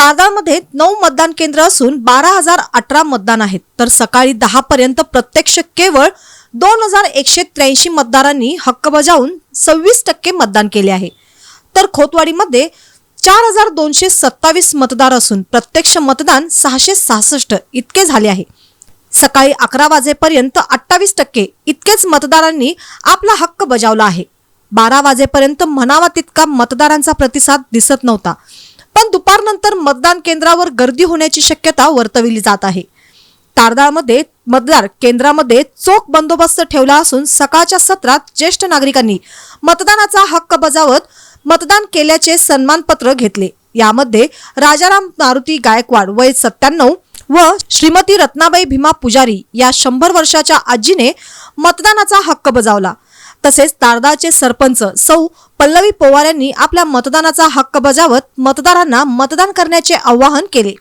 दादरमध्ये नऊ मतदान केंद्र असून बारा हजार अठरा मतदान आहेत. तर सकाळी दहा पर्यंत प्रत्यक्ष केवळ दोन हजार एकशे त्र्याऐंशी मतदारांनी हक्क बजावून सव्वीस टक्के मतदान केले आहे. तर खोतवाडीमध्ये चार हजार दोनशे सत्तावीस मतदार असून प्रत्यक्ष मतदान सहाशे सहासष्ट इतके झाले आहे. सकाळी अकरा वाजेपर्यंत अठ्ठावीस टक्के इतकेच मतदारांनी आपला हक्क बजावला आहे. बारा वाजेपर्यंत म्हणावा तितका मतदारांचा प्रतिसाद दिसत नव्हता. पण दुपारनंतर मतदान केंद्रावर गर्दी होण्याची शक्यता वर्तविली जात आहे. तारदाळमध्ये मतदार केंद्रामध्ये चोख बंदोबस्त ठेवला असून सकाळच्या सत्रात ज्येष्ठ नागरिकांनी मतदानाचा हक्क बजावत मतदान केल्याचे सन्मानपत्र घेतले. यामध्ये राजाराम मारुती गायकवाड वय सत्त्याण्णव व श्रीमती रत्नाबाई भीमा पुजारी या शंभर वर्षाच्या आजीने मतदानाचा हक्क बजावला. तसेच तारदाळचे सरपंच सौ पल्लवी पोवार यांनी आपल्या मतदानाचा हक्क बजावत मतदारांना मतदान करण्याचे आवाहन केले.